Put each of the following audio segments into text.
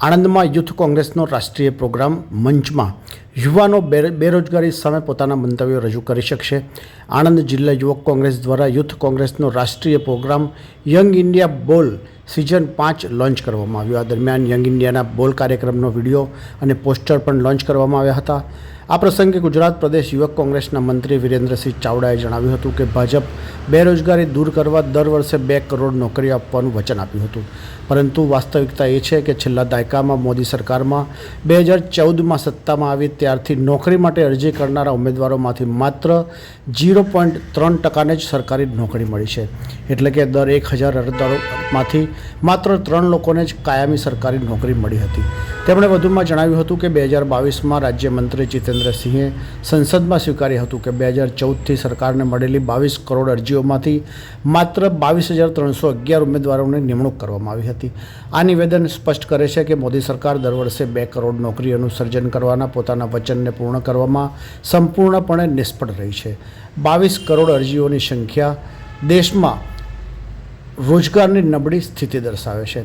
આણંદમાં યુથ કોંગ્રેસનો રાષ્ટ્રીય પ્રોગ્રામ મંચમાં યુવાનો બેર- બેરોજગારી સામે પોતાના મંતવ્યો રજૂ કરી શકશે. આણંદ જિલ્લા યુવક કોંગ્રેસ દ્વારા યુથ કોંગ્રેસનો રાષ્ટ્રીય પ્રોગ્રામ યંગ ઇન્ડિયા બોલ સિઝન પાંચ લોન્ચ કરવામાં આવ્યો. આ દરમિયાન યંગ ઇન્ડિયાના બોલ કાર્યક્રમનો વીડિયો અને પોસ્ટર પણ લોન્ચ કરવામાં આવ્યા હતા. આ પ્રસંગે ગુજરાત પ્રદેશ યુવક કોંગ્રેસના મંત્રી વિરેન્દ્રસિંહ ચાવડાએ જણાવ્યું હતું કે ભાજપ બેરોજગારી દૂર કરવા દર વર્ષે બે કરોડ નોકરીઓ આપવાનું વચન આપ્યું હતું. પરંતુ વાસ્તવિકતા એ છે કે છેલ્લા દાયકામાં મોદી સરકારમાં બે હજાર ચૌદમાં સત્તામાં આવી ત્યારથી નોકરી માટે અરજી કરનારા ઉમેદવારોમાંથી માત્ર ઝીરો પોઈન્ટ ત્રણ ટકાને જ સરકારી નોકરી મળી છે. એટલે કે દર એક હજાર અરજદારોમાંથી માત્ર ત્રણ લોકોને જ કાયમી સરકારી નોકરી મળી હતી. તેમણે વધુમાં જણાવ્યું હતું કે બે હજાર બાવીસમાં રાજ્યમંત્રી જીતેન્દ્રસિંહે સંસદમાં સ્વીકાર્યું હતું કે બે હજાર ચૌદથી સરકારને મળેલી બાવીસ કરોડ અરજીઓમાંથી માત્ર બાવીસ હજાર ત્રણસો અગિયાર ઉમેદવારોની નિમણૂક કરવામાં આવી હતી. આ નિવેદન સ્પષ્ટ કરે છે કે મોદી સરકાર દર વર્ષે બે કરોડ નોકરીઓનું સર્જન કરવાના પોતાના વચનને પૂર્ણ કરવામાં સંપૂર્ણપણે નિષ્ફળ રહી છે. બાવીસ કરોડ અરજીઓની સંખ્યા દેશમાં રોજગારની નબળી સ્થિતિ દર્શાવે છે.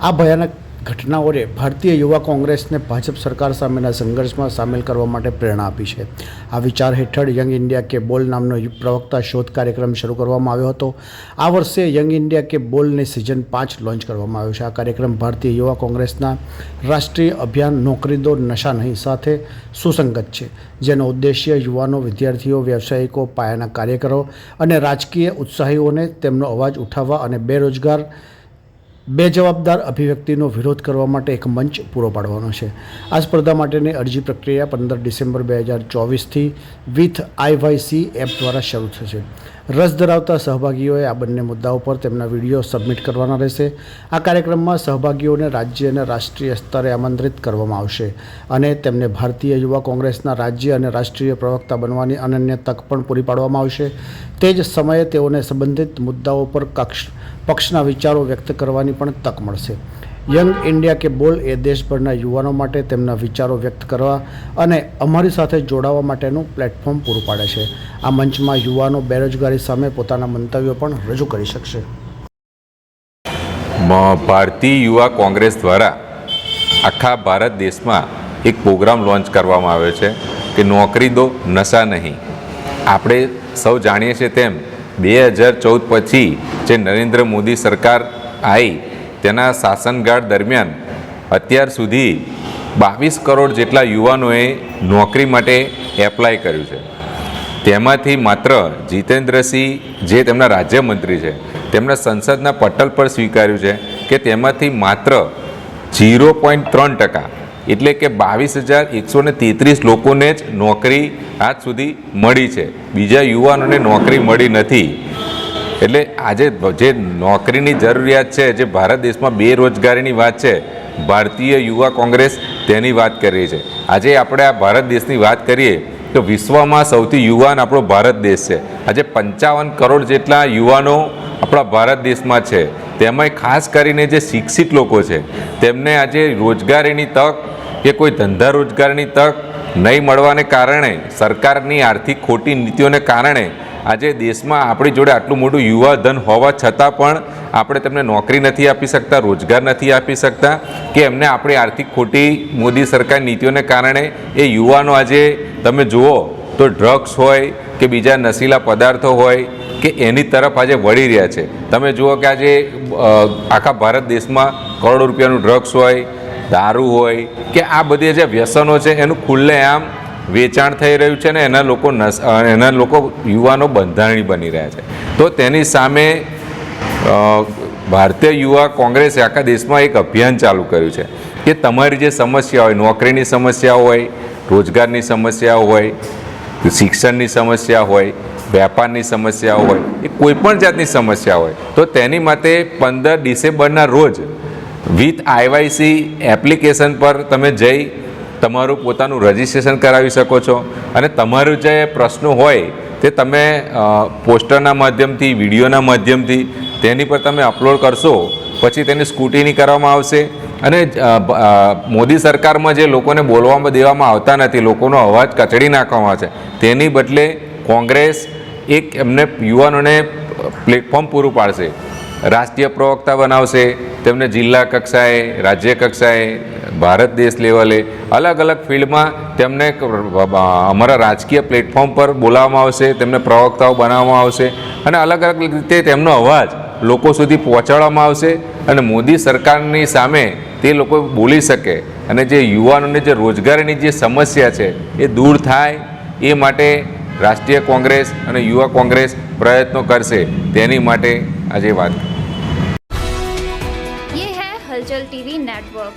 આ ભયાનક ઘટનાઓએ ભારતીય યુવા કોંગ્રેસને ભાજપ સરકાર સામેના સંઘર્ષમાં સામેલ કરવા માટે પ્રેરણા આપી છે. આ વિચાર હેઠળ યંગ ઇન્ડિયા કે બોલ નામનો પ્રવક્તા શોધ કાર્યક્રમ શરૂ કરવામાં આવ્યો હતો. આ વર્ષે યંગ ઇન્ડિયા કે બોલની સિઝન પાંચ લોન્ચ કરવામાં આવ્યો છે. આ કાર્યક્રમ ભારતીય યુવા કોંગ્રેસના રાષ્ટ્રીય અભિયાન નોકરી દો નશા નહીં સાથે સુસંગત છે, જેનો ઉદ્દેશ્ય યુવાનો, વિદ્યાર્થીઓ, વ્યવસાયિકો, પાયાના કાર્યકરો અને રાજકીય ઉત્સાહીઓને તેમનો અવાજ ઉઠાવવા અને બેરોજગાર બેજવાબદાર અભિવ્યક્તિનો વિરોધ કરવા માટે એક મંચ પૂરો પાડવાનો છે. આ સ્પર્ધા માટેની અરજી પ્રક્રિયા પંદર ડિસેમ્બર બે હજાર ચોવીસથી વિથ આઈવાયસી એપ દ્વારા શરૂ થશે. રસ ધરાવતા સહભાગીઓએ આ બંને મુદ્દાઓ પર તેમના વીડિયો સબમિટ કરવાના રહેશે. આ કાર્યક્રમમાં સહભાગીઓને રાજ્ય અને રાષ્ટ્રીય સ્તરે આમંત્રિત કરવામાં આવશે અને તેમને ભારતીય યુવા કોંગ્રેસના રાજ્ય અને રાષ્ટ્રીય પ્રવક્તા બનવાની અનન્ય તક પણ પૂરી પાડવામાં આવશે. તે જ સમયે તેઓને સંબંધિત મુદ્દાઓ પર કક્ષ, પક્ષના વિચારો વ્યક્ત કરવાની પણ તક મળશે. યંગ ઇન્ડિયા કે બોલ એ દેશભરના યુવાનો માટે તેમના વિચારો વ્યક્ત કરવા અને અમારી સાથે જોડાવા માટેનું પ્લેટફોર્મ પૂરું પાડે છે. આ મંચમાં યુવાનો બેરોજગારી સામે પોતાના મંતવ્યો પણ રજૂ કરી શકશે. ભારતીય યુવા કોંગ્રેસ દ્વારા આખા ભારત દેશમાં એક પ્રોગ્રામ લોન્ચ કરવામાં આવ્યો છે કે નોકરી દો, નશા નહીં. આપણે સૌ જાણીએ છીએ તેમ બે હજાર ચૌદ પછી જે નરેન્દ્ર મોદી સરકાર આવી તેના શાસનકાળ દરમિયાન અત્યાર સુધી બાવીસ કરોડ જેટલા યુવાનોએ નોકરી માટે એપ્લાય કર્યું છે. તેમાંથી માત્ર જીતેન્દ્રસિંહ, જે તેમના રાજ્યમંત્રી છે, તેમણે સંસદના પટલ પર સ્વીકાર્યું છે કે તેમાંથી માત્ર ઝીરો પોઈન્ટ ત્રણ ટકા એટલે કે બાવીસ હજાર એકસો ને તેત્રીસ લોકોને જ નોકરી આજ સુધી મળી છે. બીજા યુવાનોને નોકરી મળી નથી. એટલે આજે જે નોકરીની જરૂરિયાત છે, જે ભારત દેશમાં બેરોજગારીની વાત છે, ભારતીય યુવા કોંગ્રેસ તેની વાત કરી છે. આજે આપણે આ ભારત દેશની વાત કરીએ તો વિશ્વમાં સૌથી યુવાન આપણો ભારત દેશ છે. આજે પંચાવન કરોડ જેટલા યુવાનો આપણા ભારત દેશમાં છે. તેમાંય ખાસ કરીને જે શિક્ષિત લોકો છે, તેમને આજે રોજગારીની તક કે કોઈ ધંધા રોજગારની તક નહીં મળવાને કારણે, સરકારની આર્થિક ખોટી નીતિઓને કારણે આજે દેશમાં આપણી જોડે આટલું મોટું યુવા ધન હોવા છતાં પણ આપણે તેમને નોકરી નથી આપી શકતા, રોજગાર નથી આપી શકતા કે એમને આપણી આર્થિક ખોટી મોદી સરકાર નીતિઓને કારણે એ યુવાનો આજે તમે જુઓ તો ડ્રગ્સ હોય કે બીજા નશીલા પદાર્થો હોય કે એની તરફ આજે વળી રહ્યા છે. તમે જુઓ કે આજે આખા ભારત દેશમાં કરોડો રૂપિયાનું ડ્રગ્સ હોય, દારૂ હોય કે આ બધી જે વ્યસનો છે એનું ખુલ્લેઆમ વેચાણ થઈ રહ્યું છે ને એના લોકો એના લોકો યુવાનો બંધારણી બની રહ્યા છે. તો તેની સામે ભારતીય યુવા કોંગ્રેસે આખા દેશમાં એક અભિયાન ચાલુ કર્યું છે કે તમારી જે સમસ્યા હોય, નોકરીની સમસ્યા હોય, રોજગારની સમસ્યા હોય, શિક્ષણની સમસ્યા હોય વેપારની સમસ્યા હોય, એ કોઈ પણ જાતની સમસ્યા હોય, તો તેની માટે પંદર ડિસેમ્બરના રોજ વિથ આઈવાયસી એપ્લિકેશન પર તમે જઈ તમારું પોતાનું રજિસ્ટ્રેશન કરાવી શકો છો. અને તમારું જે પ્રશ્નો હોય, તે તમે પોસ્ટરના માધ્યમથી, વિડીયોના માધ્યમથી, તેની પર તમે અપલોડ કરશો, પછી તેની સ્કૂટીની કરવામાં આવશે. અને મોદી સરકારમાં જે લોકોને બોલવામાં, દેવામાં આવતા નથી, લોકોનો અવાજ કચડી નાખવામાં છે, તેની બદલે કોંગ્રેસ એક એમને યુવાનોને પ્લેટફોર્મ પૂરું પાડશે. રાષ્ટ્રીય પ્રવક્તા બનાવશે, તેમને જિલ્લા કક્ષાએ, રાજ્ય કક્ષાએ ભારત દેશ લેવલે અલગ અલગ ફિલ્ડમાં તેમને અમારા રાજકીય પ્લેટફોર્મ પર બોલાવવામાં આવશે, તેમને પ્રવક્તાઓ બનાવવામાં આવશે અને અલગ અલગ રીતે તેમનો અવાજ લોકો સુધી પહોંચાડવામાં આવશે અને મોદી સરકારની સામે તે લોકો બોલી શકે અને જે યુવાનોને જે રોજગારીની જે સમસ્યા છે એ દૂર થાય એ માટે રાષ્ટ્રીય કોંગ્રેસ અને યુવા કોંગ્રેસ પ્રયત્નો કરશે તેની માટે આજે વાત યે હલચલ ટીવી નેટવર્ક.